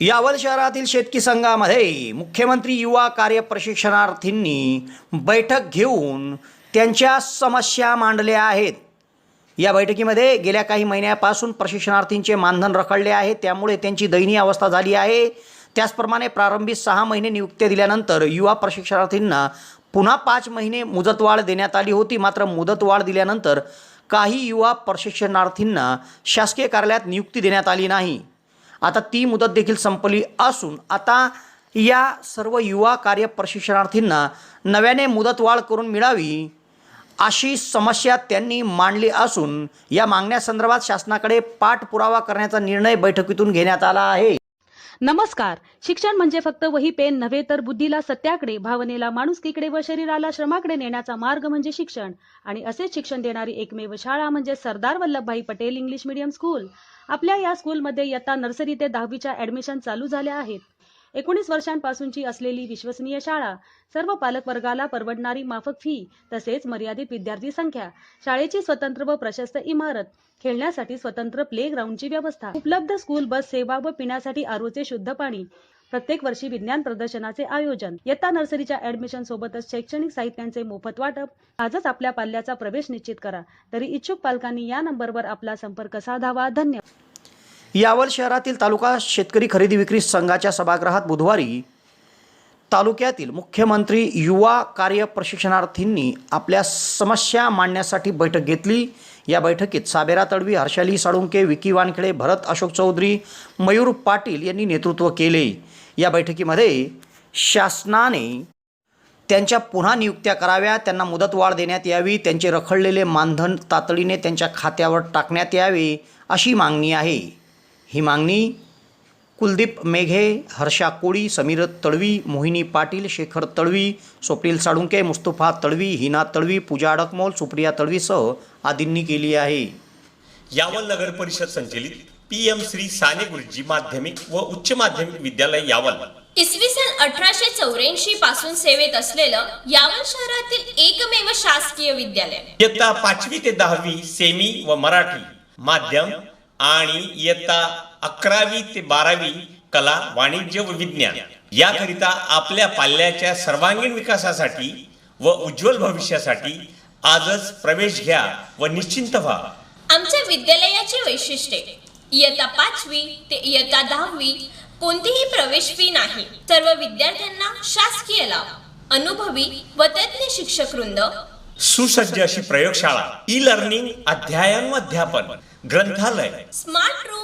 यावल शहरातील शेतकी संघामध्ये मुख्यमंत्री युवा कार्य प्रशिक्षणार्थींनी बैठक घेऊन त्यांच्या समस्या मांडल्या आहेत. या बैठकीमध्ये गेल्या काही महिन्यापासून प्रशिक्षणार्थींचे मानधन रखडले आहे त्यामुळे त्यांची दयनीय अवस्था झाली आहे. त्याचप्रमाणे प्रारंभी सहा महिने नियुक्त्या दिल्यानंतर युवा प्रशिक्षणार्थींना पुन्हा पाच महिने मुदतवाढ देण्यात आली होती. मात्र मुदतवाढ दिल्यानंतर काही युवा प्रशिक्षणार्थींना शासकीय कार्यालयात नियुक्ती देण्यात आली नाही. आता ती मुदत देखील संपली असून आता या सर्व युवा कार्य प्रशिक्षणार्थींना नव्याने मुदतवाढ करून मिळावी अशी समस्या त्यांनी मांडली असून या मागण्यासंदर्भात शासनाकडे पाठपुरावा करण्याचा निर्णय बैठकीतून घेण्यात आला आहे. नमस्कार. शिक्षण म्हणजे फक्त वही पेन नव्हे तर बुद्धीला सत्याकडे भावनेला माणुसकीकडे व शरीराला श्रमाकडे नेण्याचा मार्ग म्हणजे शिक्षण. आणि असेच शिक्षण देणारी एकमेव शाळा म्हणजे Sardar Vallabhbhai Patel English medium school. आपल्या या स्कूलमध्ये इयत्ता नर्सरी ते दहावीच्या ऍडमिशन चालू झाल्या आहेत. एकोणीस वर्षांपासूनची असलेली विश्वसनीय शाळा सर्व पालक वर्गाला परवडणारी माफक फी तसेच मर्यादित विद्यार्थी संख्या शाळेची स्वतंत्र व प्रशस्त इमारत खेळण्यासाठी स्वतंत्र प्ले ग्राउंडची व्यवस्था उपलब्ध स्कूल बस सेवा व पिण्यासाठी आरोचे शुद्ध पाणी प्रत्येक वर्षी विज्ञान प्रदर्शनाचे आयोजन. इयत्ता नर्सरीच्या ऍडमिशन सोबतच शैक्षणिक साहित्यांचे मोफत वाटप. आजच आपल्या पाल्याचा प्रवेश निश्चित करा. तरी इच्छुक पालकांनी या नंबरवर आपला संपर्क साधावा. धन्यवाद. यावल शहरातील तालुका शेतकरी खरेदी विक्री संघाच्या सभागृहात बुधवारी तालुक्यातील मुख्यमंत्री युवा कार्य प्रशिक्षणार्थींनी आपल्या समस्या मांडण्यासाठी बैठक घेतली. या बैठकीत साबेरा तडवी हर्षाली साळुंके विकी वानखेडे भरत अशोक चौधरी मयूर पाटील यांनी नेतृत्व केले. या बैठकीमध्ये शासनाने त्यांच्या पुन्हा नियुक्त्या कराव्या त्यांना मुदतवाढ देण्यात यावी त्यांचे रखडलेले मानधन तातडीने त्यांच्या खात्यावर टाकण्यात यावे अशी मागणी आहे. ही मागणी कुलदीप मेघे हर्षा कोळी समीर तळवी मोहिनी पाटील शेखर तळवी स्वप्नील साळुंके मुस्तफा तळवी हिना तळवी पूजा अडकमोल सुप्रिया तळवीसह आदींनी केली आहे. यावल नगर परिषद संचलित पी एम श्री साने गुरुजी माध्यमिक व उच्च माध्यमिक विद्यालय यावल. इसवी सन अठराशे चौऱ्याऐंशी पासून सेवेत असलेलं यावल शहरातील एकमेव शासकीय विद्यालय. इयत्ता पाचवी ते दहावी सेमी व मराठी माध्यम आणि इयत्ता अकरावी ते बारावी कला वाणिज्य व विज्ञान याकरिता आपल्या पाल्याच्या सर्वांगीण विकासासाठी व उज्ज्वल भविष्यासाठी आजच प्रवेश घ्या व निश्चिंत व्हा. आमच्या विद्यालयाची वैशिष्ट्ये. इयत्ता पाचवी ते इयत्ता दहावी कोणतीही प्रवेश फी नाही. सर्व विद्यार्थ्यांना शासकीय लाभ. अनुभवी व तज्ञ शिक्षक वृंद. सुसज्ज अशी प्रयोगशाळा ई लर्निंग अध्ययन व अध्यापन ग्रंथालय. Smart room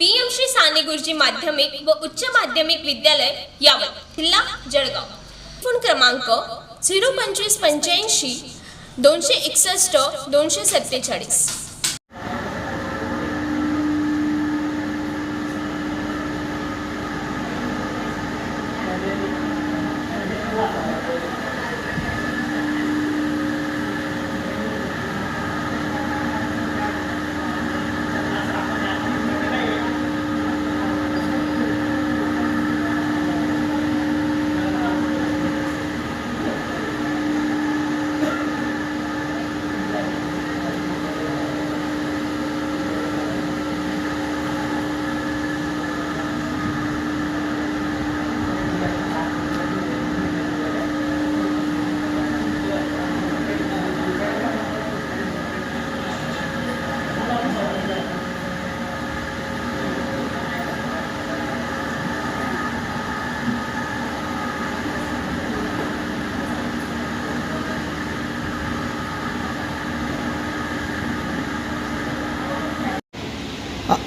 PM Shri Sane Guruji माध्यमिक व उच्च माध्यमिक विद्यालय यावत किल्ला जळगाव. फोन क्रमांक झिरो पंचवीस पंच्याऐंशी दोनशे एकसष्ट दोनशे सत्तेचाळीस.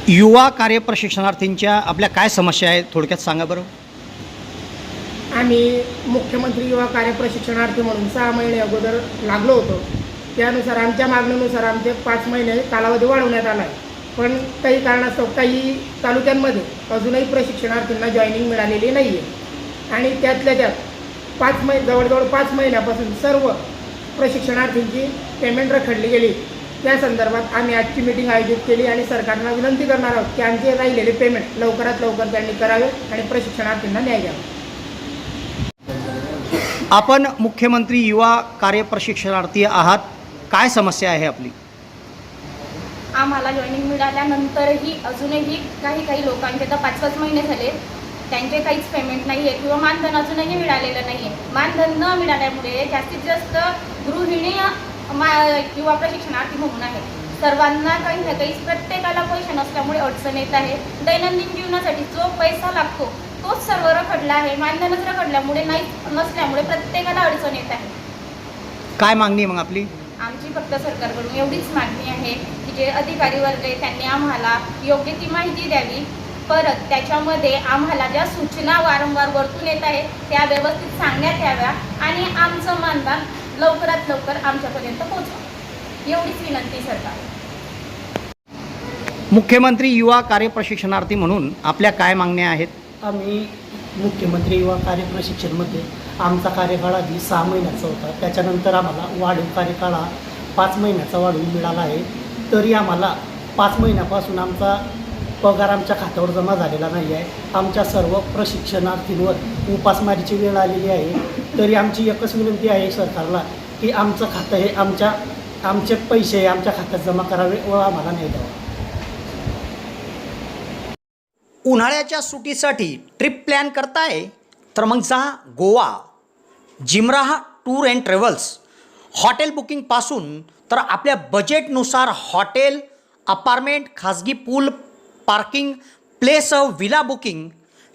युवा कार्यप्रशिक्षणार्थींच्या आपल्या काय समस्या आहेत थोडक्यात सांगा बरं. आम्ही मुख्यमंत्री युवा कार्यप्रशिक्षणार्थी म्हणून सहा महिने अगोदर लागलो होतो. त्यानुसार आमच्या मागणीनुसार आमचे पाच महिने कालावधी वाढवण्यात आला आहे पण काही कारणास्तव काही तालुक्यांमध्ये अजूनही प्रशिक्षणार्थींना जॉईनिंग मिळालेली नाही आहे आणि त्यातल्या त्यात पाच मै जवळजवळ पाच महिन्यापासून सर्व प्रशिक्षणार्थींची पेमेंट रखडली गेली. त्या संदर्भात आम्ही आजची मिटिंग आयोजित केली आणि सरकारला विनंती करणार आहोत की आमचे राहिलेले पेमेंट लवकरात लवकर त्यांनी करावे आणि प्रशिक्षणार्थींना न्याय द्यावा. आपण मुख्यमंत्री युवा कार्यप्रशिक्षणार्थी आहात. काय समस्या आहे आपली? आम्हाला जॉईनिंग मिळाल्यानंतरही अजूनही काही काही लोकांचे तर पाच पाच महिने झाले. त्यांचे काहीच पेमेंट नाही आहे किंवा मानधन अजूनही मिळालेलं नाही आहे मानधन न मिळाल्यामुळे जास्तीत जास्त गृहिणी मा किंवा प्रशिक्षणार्थी म्हणून आहे. सर्वांना काही ना काही प्रत्येकाला पैसे नसल्यामुळे अडचण येत आहे. दैनंदिन जीवनासाठी जो पैसा लागतो तोच सर्व रखडला आहे. मानधनच रखडल्यामुळे नाही नसल्यामुळे प्रत्येकाला अडचण येत आहे. काय मागणी आहे मग आपली? आमची फक्त सरकारकडून एवढीच मागणी आहे की जे अधिकारी वर्ग आहे त्यांनी आम्हाला योग्य ती माहिती द्यावी. परत त्याच्यामध्ये आम्हाला ज्या सूचना वारंवार वरतून येत आहे त्या व्यवस्थित सांगण्यात याव्या. आणि आमचं मानधन लवकरात लवकर आमच्यापर्यंत पोहोचवा. एवढीच विनंती सरकार. मुख्यमंत्री युवा कार्यप्रशिक्षणार्थी म्हणून आपल्या काय मागण्या आहेत? आम्ही मुख्यमंत्री युवा कार्य प्रशिक्षणमध्ये आमचा कार्यकाळ आधी सहा महिन्याचा होता. त्याच्यानंतर आम्हाला वाढीव कार्यकाळ हा पाच महिन्याचा वाढवून मिळाला आहे. तरी आम्हाला पाच महिन्यापासून आमचा पगार आमच्या खात्यावर जमा झालेला नाही आहे. आमच्या सर्व प्रशिक्षणार्थींवर उपासमारीची वेळ आलेली आहे. तरी आमची एकच विनंती आहे सरकारला की आमचं खातं हे आमच्या आमचे पैसे आमच्या खात्यात जमा करावे व आम्हाला नाही द्यावा. उन्हाळ्याच्या सुटीसाठी ट्रिप प्लॅन करताय? तर मग जा गोवा. जिमराहा टूर अँड ट्रॅव्हल्स. हॉटेल बुकिंगपासून तर आपल्या बजेटनुसार हॉटेल अपार्टमेंट खाजगी pool parking place villa booking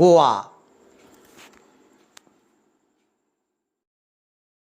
Goa